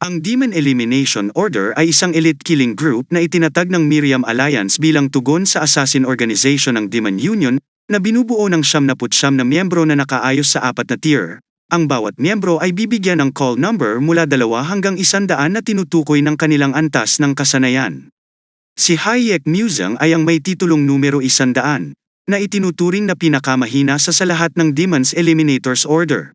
Ang Demon Elimination Order ay isang elite killing group na itinatag ng Miriam Alliance bilang tugon sa assassin organization ng Demon Union na binubuo ng siyam na putsyam na miyembro na nakaayos sa apat na tier. Ang bawat miyembro ay bibigyan ng call number mula dalawa hanggang isandaan na tinutukoy ng kanilang antas ng kasanayan. Si Hayek Musang ay ang may titulong numero isandaan, na itinuturing na pinakamahina sa lahat ng Demons Eliminators Order.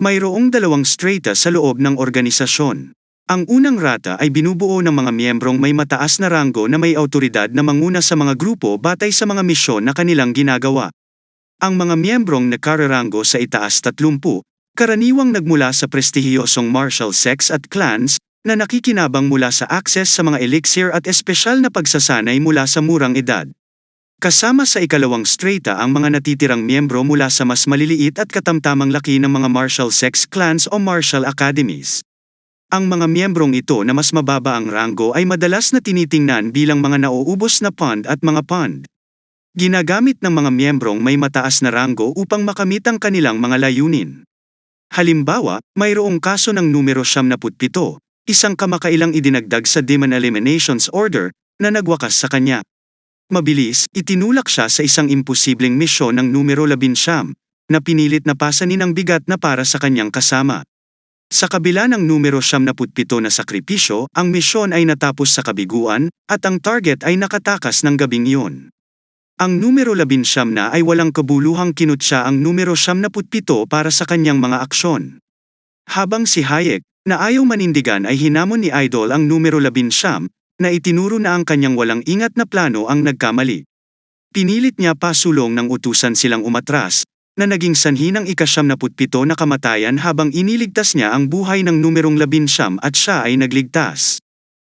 Mayroong dalawang strata sa loob ng organisasyon. Ang unang rata ay binubuo ng mga miyembrong may mataas na ranggo na may autoridad na manguna sa mga grupo batay sa mga misyon na kanilang ginagawa. Ang mga miyembrong nakararango sa itaas 30, karaniwang nagmula sa prestihiyosong martial sects at clans, na nakikinabang mula sa access sa mga elixir at espesyal na pagsasanay mula sa murang edad. Kasama sa ikalawang strata ang mga natitirang miyembro mula sa mas maliliit at katamtamang laki ng mga martial sex clans o martial academies. Ang mga miyembrong ito na mas mababa ang ranggo ay madalas na tinitingnan bilang mga nauubos na pond at mga pond. Ginagamit ng mga miyembrong may mataas na ranggo upang makamit ang kanilang mga layunin. Halimbawa, mayroong kaso ng numero 77, isang kamakailang idinagdag sa Demon Eliminations Order, na nagwakas sa kanya. Mabilis, itinulak siya sa isang imposibleng misyon ng numero 11, na pinilit na pasanin ang bigat na para sa kanyang kasama. Sa kabila ng numero 77 na sakripisyo, ang misyon ay natapos sa kabiguan, at ang target ay nakatakas ng gabing iyon. Ang numero 11 na ay walang kabuluhang kinutsa ang numero 77 para sa kanyang mga aksyon. Habang si Hayek, na ayaw manindigan ay hinamon ni Idol ang numero 11, na itinuro na ang kanyang walang ingat na plano ang nagkamali. Pinilit niya pa sulong ng utusan silang umatras, na naging sanhi ng ikasyam na putpito na kamatayan habang iniligtas niya ang buhay ng numerong labinsyam at siya ay nagligtas.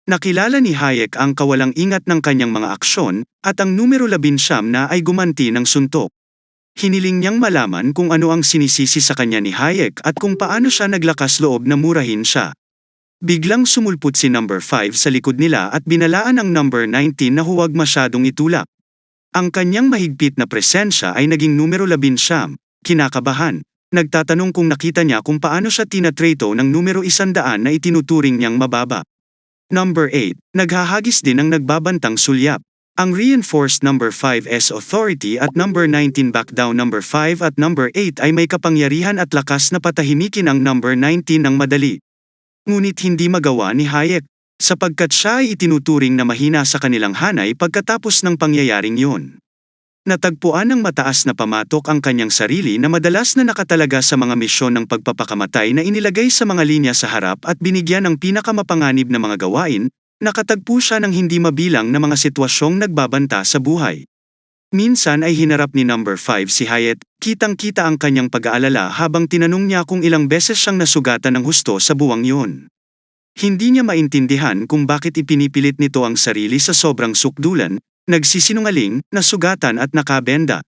Nakilala ni Hayek ang kawalang ingat ng kanyang mga aksyon, at ang numero labinsyam na ay gumanti ng suntok. Hiniling niyang malaman kung ano ang sinisisi sa kanya ni Hayek at kung paano siya naglakas loob na murahin siya. Biglang sumulpot si number 5 sa likod nila at binalaan ang number 19 na huwag masyadong itulak. Ang kanyang mahigpit na presensya ay naging numero 11, kinakabahan. Nagtatanong kung nakita niya kung paano siya tinatreto ng numero 100 na itinuturing niyang mababa. Number 8, naghahagis din ang nagbabantang sulyap. Ang reinforced number 5's authority at number 19 back down number 5 at number 8 ay may kapangyarihan at lakas na patahimikin ang number 19 ng madali. Ngunit hindi magawa ni Hayek, sapagkat siya ay itinuturing na mahina sa kanilang hanay pagkatapos ng pangyayaring yun. Natagpuan ng mataas na pamatok ang kanyang sarili na madalas na nakatalaga sa mga misyon ng pagpapakamatay na inilagay sa mga linya sa harap at binigyan ng pinakamapanganib na mga gawain, nakatagpo siya ng hindi mabilang na mga sitwasyong nagbabanta sa buhay. Minsan ay hinarap ni number 5 si Hyatt, kitang-kita ang kanyang pag-aalala habang tinanong niya kung ilang beses siyang nasugatan ng husto sa buwang yun. Hindi niya maintindihan kung bakit ipinipilit nito ang sarili sa sobrang sukdulan, nagsisinungaling, nasugatan at nakabenda.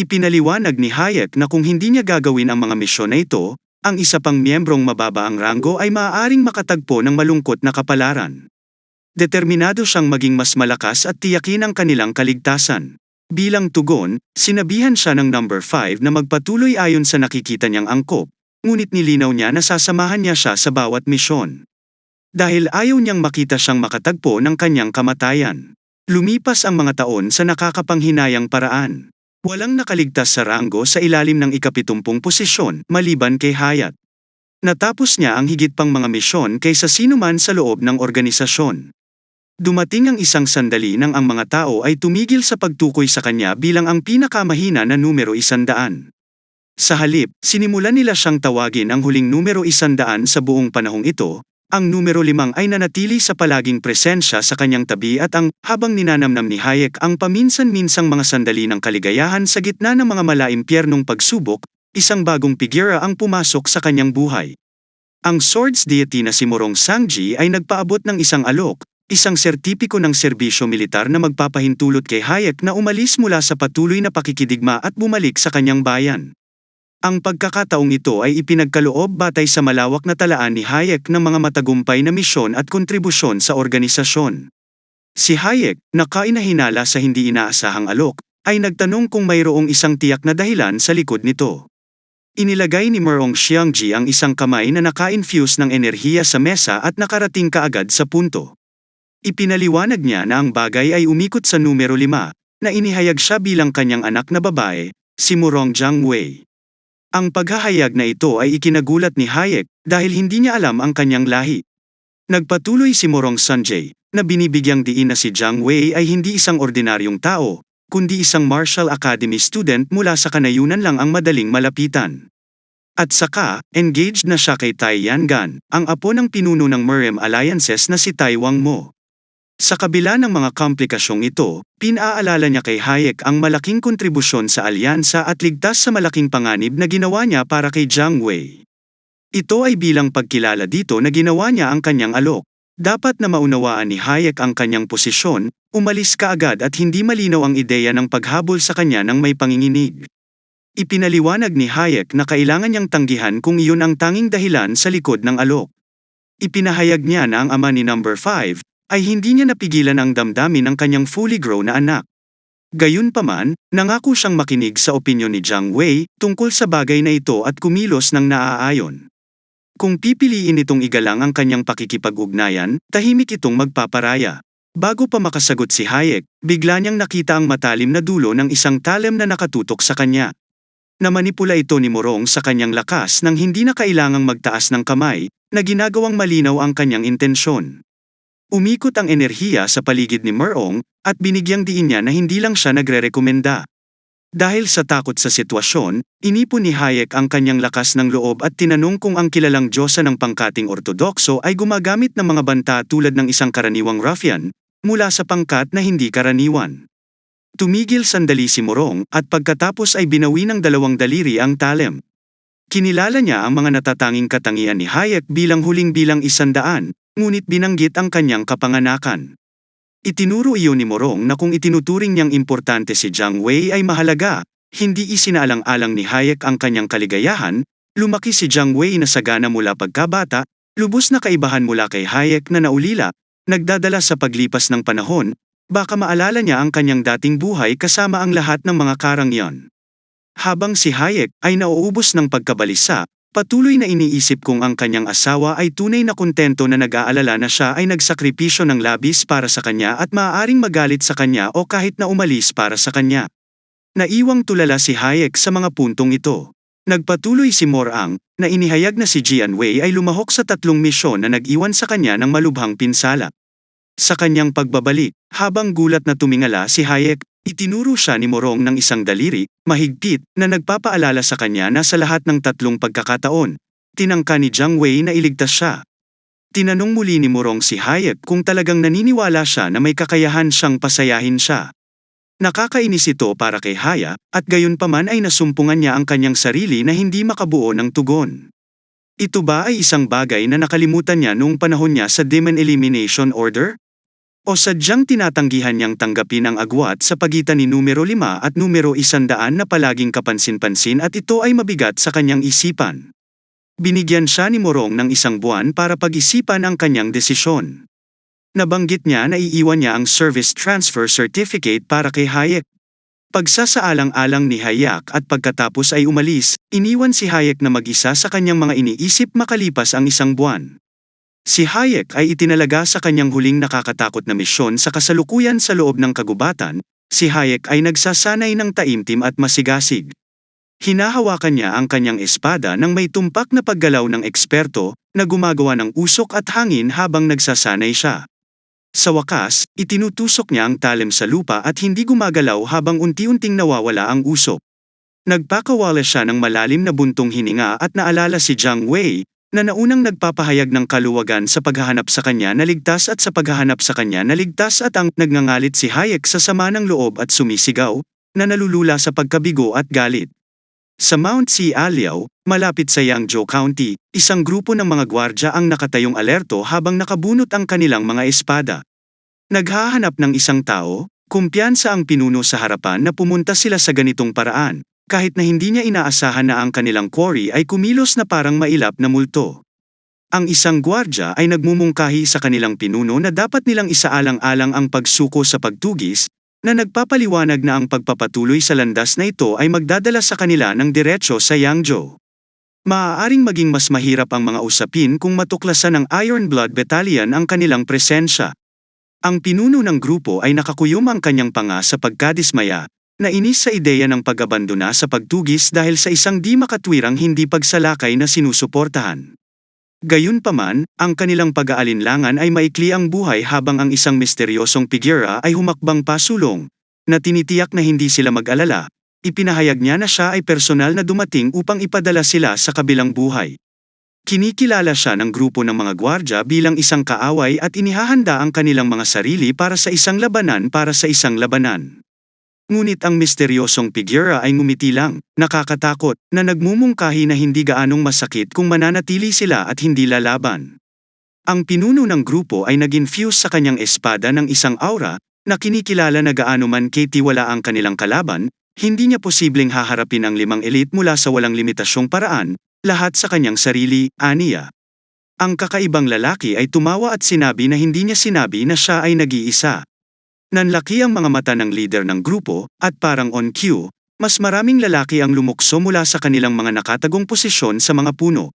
Ipinaliwanag ni Hayek na kung hindi niya gagawin ang mga misyon na ito, ang isa pang miyembrong mababa ang ranggo ay maaaring makatagpo ng malungkot na kapalaran. Determinado siyang maging mas malakas at tiyakin ang kanilang kaligtasan. Bilang tugon, sinabihan siya ng number 5 na magpatuloy ayon sa nakikita niyang angkop, ngunit nilinaw niya na sasamahan niya siya sa bawat misyon. Dahil ayaw niyang makita siyang makatagpo ng kanyang kamatayan. Lumipas ang mga taon sa nakakapanghinayang paraan. Walang nakaligtas sa ranggo sa ilalim ng ikapitumpung posisyon, maliban kay Hayat. Natapos niya ang higit pang mga misyon kaysa sinuman sa loob ng organisasyon. Dumating ang isang sandali nang ang mga tao ay tumigil sa pagtukoy sa kanya bilang ang pinakamahina na numero isandaan. Sa halip, sinimulan nila siyang tawagin ang huling numero isandaan sa buong panahong ito, ang numero limang ay nanatili sa palaging presensya sa kanyang tabi at ang, habang ninanamnam ni Hayek ang paminsan-minsang mga sandali ng kaligayahan sa gitna ng mga malaimpyernong pagsubok, isang bagong figura ang pumasok sa kanyang buhay. Ang swords deity na si Morong Sangji ay nagpaabot ng isang alok, Isang sertipiko ng serbisyo militar na magpapahintulot kay Hayek na umalis mula sa patuloy na pakikidigma at bumalik sa kanyang bayan. Ang pagkakataong ito ay ipinagkaloob batay sa malawak na talaan ni Hayek ng mga matagumpay na misyon at kontribusyon sa organisasyon. Si Hayek, na kainahinala sa hindi inaasahang alok, ay nagtanong kung mayroong isang tiyak na dahilan sa likod nito. Inilagay ni Merong Xiangji ang isang kamay na naka-infuse ng enerhiya sa mesa at nakarating kaagad sa punto. Ipinaliwanag niya na ang bagay ay umikot sa numero 5, na inihayag siya bilang kanyang anak na babae, si Murong Jiangwei. Ang paghahayag na ito ay ikinagulat ni Hayek dahil hindi niya alam ang kanyang lahi. Nagpatuloy si Morong Sanjay, na binibigyang diin na si Jiang Wei ay hindi isang ordinaryong tao, kundi isang Marshall Academy student mula sa kanayunan lang ang madaling malapitan. At saka, engaged na siya kay Tai Yangan, ang apo ng pinuno ng Meriam Alliances na si Tai Wang Mo. Sa kabila ng mga komplikasyong ito, pinaalala niya kay Hayek ang malaking kontribusyon sa alyansa at ligtas sa malaking panganib na ginawa niya para kay Jiang Wei. Ito ay bilang pagkilala dito na ginawa niya ang kanyang alok. Dapat na maunawaan ni Hayek ang kanyang posisyon, umalis kaagad at hindi malinaw ang ideya ng paghabol sa kanya ng may panginginig. Ipinaliwanag ni Hayek na kailangan niyang tanggihan kung iyon ang tanging dahilan sa likod ng alok. Ipinahayag niya na ang ama ni number 5 ay hindi niya napigilan ang damdamin ng kanyang fully grown na anak. Gayunpaman, nangako siyang makinig sa opinyon ni Jiang Wei tungkol sa bagay na ito at kumilos ng naaayon. Kung pipiliin itong igalang ang kanyang pakikipag-ugnayan, tahimik itong magpaparaya. Bago pa makasagot si Hayek, bigla niyang nakita ang matalim na dulo ng isang talem na nakatutok sa kanya. Namanipula ito ni Morong sa kanyang lakas nang hindi na kailangang magtaas ng kamay, na ginagawang malinaw ang kanyang intensyon. Umikot ang enerhiya sa paligid ni Merong, at binigyang diin niya na hindi lang siya nagre-rekomenda. Dahil sa takot sa sitwasyon, inipon ni Hayek ang kanyang lakas ng loob at tinanong kung ang kilalang Diyosa ng pangkating ortodokso ay gumagamit ng mga banta tulad ng isang karaniwang ruffian, mula sa pangkat na hindi karaniwan. Tumigil sandali si Morong at pagkatapos ay binawi ng dalawang daliri ang talem. Kinilala niya ang mga natatanging katangian ni Hayek bilang huling bilang isandaan, ngunit binanggit ang kanyang kapanganakan. Itinuro iyon ni Morong na kung itinuturing niyang importante si Jiang Wei ay mahalaga, hindi isinaalang-alang ni Hayek ang kanyang kaligayahan, lumaki si Jiang Wei na sagana mula pagkabata, lubos na kaibahan mula kay Hayek na naulila, nagdadala sa paglipas ng panahon, baka maalala niya ang kanyang dating buhay kasama ang lahat ng mga karangyan. Habang si Hayek ay nauubos ng pagkabalisa, Patuloy na iniisip kong ang kanyang asawa ay tunay na kontento na nag-aalala na siya ay nagsakripisyo ng labis para sa kanya at maaaring magalit sa kanya o kahit na umalis para sa kanya. Naiwang tulala si Hayek sa mga puntong ito. Nagpatuloy si Morang, na inihayag na si Jian Wei ay lumahok sa tatlong misyon na nag-iwan sa kanya ng malubhang pinsala. Sa kanyang pagbabalik, habang gulat na tumingala si Hayek, Itinuro siya ni Morong ng isang daliri, mahigpit, na nagpapaalala sa kanya na sa lahat ng tatlong pagkakataon, tinangka ni Jiang Wei na iligtas siya. Tinanong muli ni Morong si Hayek kung talagang naniniwala siya na may kakayahan siyang pasayahin siya. Nakakainis ito para kay Haya, at gayon paman ay nasumpungan niya ang kanyang sarili na hindi makabuo ng tugon. Ito ba ay isang bagay na nakalimutan niya noong panahon niya sa Demon Elimination Order? O sadyang tinatanggihan niyang tanggapin ang agwat sa pagitan ni numero 5 at numero 100 na palaging kapansin-pansin at ito ay mabigat sa kanyang isipan. Binigyan siya ni Morong ng isang buwan para pag-isipan ang kanyang desisyon. Nabanggit niya na iiwan niya ang Service Transfer Certificate para kay Hayek. Pagsasaalang-alang ni Hayek at pagkatapos ay umalis, iniwan si Hayek na mag-isa sa kanyang mga iniisip makalipas ang isang buwan. Si Hayek ay itinalaga sa kanyang huling nakakatakot na misyon sa kasalukuyan sa loob ng kagubatan, si Hayek ay nagsasanay ng taimtim at masigasig. Hinahawakan niya ang kanyang espada ng may tumpak na paggalaw ng eksperto na gumagawa ng usok at hangin habang nagsasanay siya. Sa wakas, itinutusok niya ang talem sa lupa at hindi gumagalaw habang unti-unting nawawala ang usok. Nagpakawala siya ng malalim na buntong hininga at naalala si Jiang Wei, na naunang nagpapahayag ng kaluwagan sa paghahanap sa kanya na ligtas at sa paghahanap sa kanya na ligtas at ang nagngangalit si Hayek sa sama ng loob at sumisigaw, na nalulula sa pagkabigo at galit. Sa Mount Si Aliao, malapit sa Yangzhou County, isang grupo ng mga gwardya ang nakatayong alerto habang nakabunot ang kanilang mga espada. Naghahanap ng isang tao, kumpiyansa ang pinuno sa harapan na pumunta sila sa ganitong paraan, kahit na hindi niya inaasahan na ang kanilang quarry ay kumilos na parang mailap na multo. Ang isang gwardya ay nagmumungkahi sa kanilang pinuno na dapat nilang isaalang-alang ang pagsuko sa pagtugis, na nagpapaliwanag na ang pagpapatuloy sa landas na ito ay magdadala sa kanila ng diretsyo sa Yangzhou. Maaaring maging mas mahirap ang mga usapin kung matuklasan ng Iron Blood Battalion ang kanilang presensya. Ang pinuno ng grupo ay nakakuyom ang kanyang panga sa pagkadismaya, na inis sa ideya ng pag-abandona sa pagtugis dahil sa isang di makatwirang hindi pagsalakay na sinusuportahan. Gayunpaman, ang kanilang pag-aalinlangan ay maikli ang buhay habang ang isang misteryosong figura ay humakbang pasulong, na tinitiyak na hindi sila mag-alala, ipinahayag niya na siya ay personal na dumating upang ipadala sila sa kabilang buhay. Kinikilala siya ng grupo ng mga gwardya bilang isang kaaway at inihahanda ang kanilang mga sarili para sa isang labanan para sa isang labanan. Ngunit ang misteryosong figura ay ngumiti lang, nakakatakot, na nagmumungkahi na hindi gaanong masakit kung mananatili sila at hindi lalaban. Ang pinuno ng grupo ay nag-infuse sa kanyang espada ng isang aura, na kinikilala na gaano man kitiwala ang kanilang kalaban, hindi niya posibleng haharapin ang limang elite mula sa walang limitasyong paraan, lahat sa kanyang sarili, aniya. Ang kakaibang lalaki ay tumawa at sinabi na hindi niya sinabi na siya ay nag-iisa. Nanlaki ang mga mata ng leader ng grupo, at parang on cue, mas maraming lalaki ang lumukso mula sa kanilang mga nakatagong posisyon sa mga puno.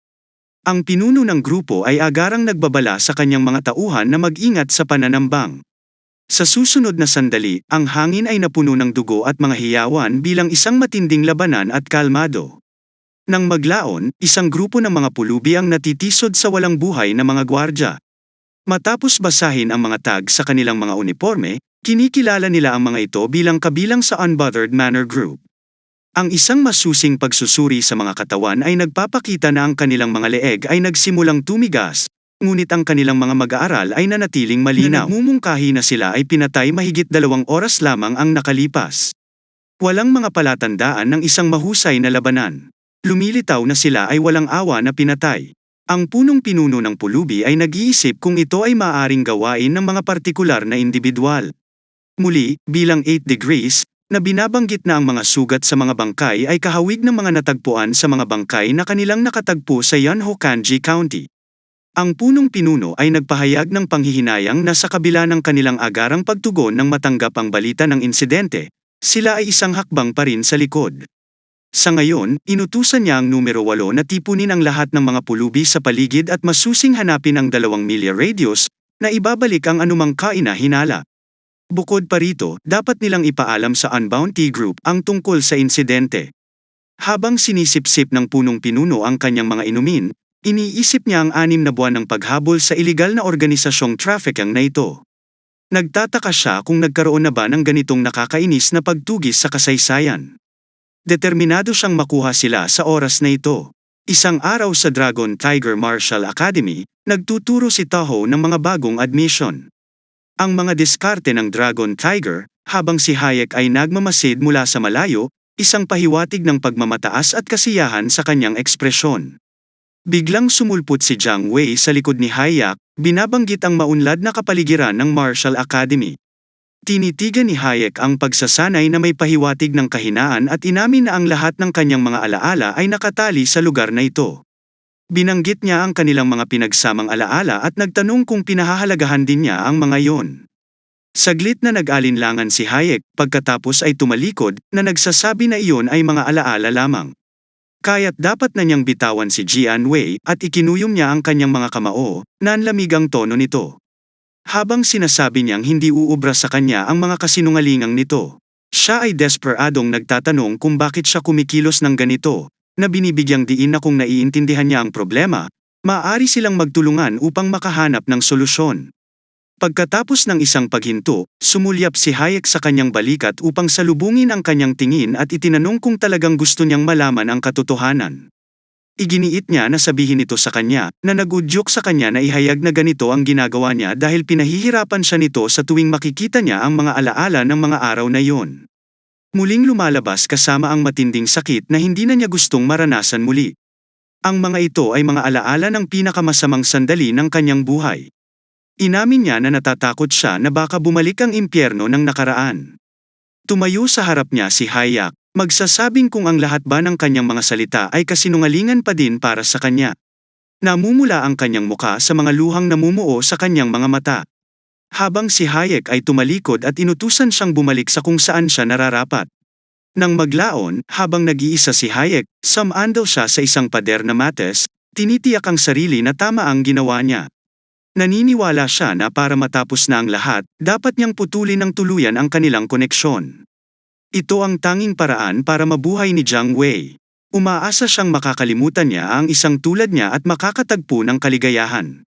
Ang pinuno ng grupo ay agarang nagbabala sa kanyang mga tauhan na mag-ingat sa pananambang. Sa susunod na sandali, ang hangin ay napuno ng dugo at mga hiyawan bilang isang matinding labanan at kalmado. Nang maglaon, isang grupo ng mga pulubi ang natitisod sa walang buhay na mga gwardya. Matapos basahin ang mga tag sa kanilang mga uniforme, kinikilala nila ang mga ito bilang kabilang sa Unbothered Manor Group. Ang isang masusing pagsusuri sa mga katawan ay nagpapakita na ang kanilang mga leeg ay nagsimulang tumigas, ngunit ang kanilang mga mag-aaral ay nanatiling malinaw. Namumungkahi na sila ay pinatay mahigit dalawang oras lamang ang nakalipas. Walang mga palatandaan ng isang mahusay na labanan. Lumilitaw na sila ay walang awa na pinatay. Ang punong pinuno ng pulubi ay nag-iisip kung ito ay maaaring gawain ng mga partikular na individual. Muli, bilang 8 degrees, na binabanggit na ang mga sugat sa mga bangkay ay kahawig ng mga natagpuan sa mga bangkay na kanilang nakatagpo sa Yanhokanji County. Ang punong pinuno ay nagpahayag ng panghihinayang na sa kabila ng kanilang agarang pagtugon ng matanggap ang balita ng insidente, sila ay isang hakbang pa rin sa likod. Sa ngayon, inutusan niya ang numero 8 na tipunin ang lahat ng mga pulubi sa paligid at masusing hanapin ang dalawang milya radius na ibabalik ang anumang kaina-hinala. Bukod pa rito, dapat nilang ipaalam sa Unbound Tea Group ang tungkol sa insidente. Habang sinisipsip ng punong pinuno ang kanyang mga inumin, iniisip niya ang anim na buwan ng paghabol sa ilegal na organisasyong trafficking na ito. Nagtataka siya kung nagkaroon na ba ng ganitong nakakainis na pagtugis sa kasaysayan. Determinado siyang makuha sila sa oras na ito. Isang araw sa Dragon Tiger Martial Academy, nagtuturo si Taho ng mga bagong admission. Ang mga diskarte ng Dragon Tiger, habang si Hayek ay nagmamasid mula sa malayo, isang pahiwatig ng pagmamataas at kasiyahan sa kanyang ekspresyon. Biglang sumulpot si Jiang Wei sa likod ni Hayek, binabanggit ang maunlad na kapaligiran ng Martial Academy. Tinitigan ni Hayek ang pagsasanay na may pahiwatig ng kahinaan at inamin na ang lahat ng kanyang mga alaala ay nakatali sa lugar na ito. Binanggit niya ang kanilang mga pinagsamang alaala at nagtanong kung pinahahalagahan din niya ang mga yon. Saglit na nag-alinlangan si Hayek pagkatapos ay tumalikod na nagsasabi na iyon ay mga alaala lamang. Kaya't dapat na niyang bitawan si Jian Wei at ikinuyom niya ang kanyang mga kamao, nanlamig ang tono nito. Habang sinasabi niyang hindi uubra sa kanya ang mga kasinungalingang nito, siya ay desperadong nagtatanong kung bakit siya kumikilos ng ganito, na binibigyang diin na kung naiintindihan niya ang problema, maaari silang magtulungan upang makahanap ng solusyon. Pagkatapos ng isang paghinto, sumulyap si Hayek sa kanyang balikat upang salubungin ang kanyang tingin at itinanong kung talagang gusto niyang malaman ang katotohanan. Iginiit niya na sabihin ito sa kanya, na nagudyok sa kanya na ihayag na ganito ang ginagawa niya dahil pinahihirapan siya nito sa tuwing makikita niya ang mga alaala ng mga araw na iyon. Muling lumalabas kasama ang matinding sakit na hindi na niya gustong maranasan muli. Ang mga ito ay mga alaala ng pinakamasamang sandali ng kanyang buhay. Inamin niya na natatakot siya na baka bumalik ang impyerno ng nakaraan. Tumayo sa harap niya si Hayak, Magsasabing kung ang lahat ba ng kanyang mga salita ay kasinungalingan pa din para sa kanya. Namumula ang kanyang muka sa mga luhang namumuo sa kanyang mga mata. Habang si Hayek ay tumalikod at inutusan siyang bumalik sa kung saan siya nararapat. Nang maglaon, habang nag-iisa si Hayek, samandal siya sa isang pader na mates, tinitiyak ang sarili na tama ang ginawa niya. Naniniwala siya na para matapos na ang lahat, dapat niyang putulin ng tuluyan ang kanilang koneksyon. Ito ang tanging paraan para mabuhay ni Jiang Wei. Umaasa siyang makakalimutan niya ang isang tulad niya at makakatagpo ng kaligayahan.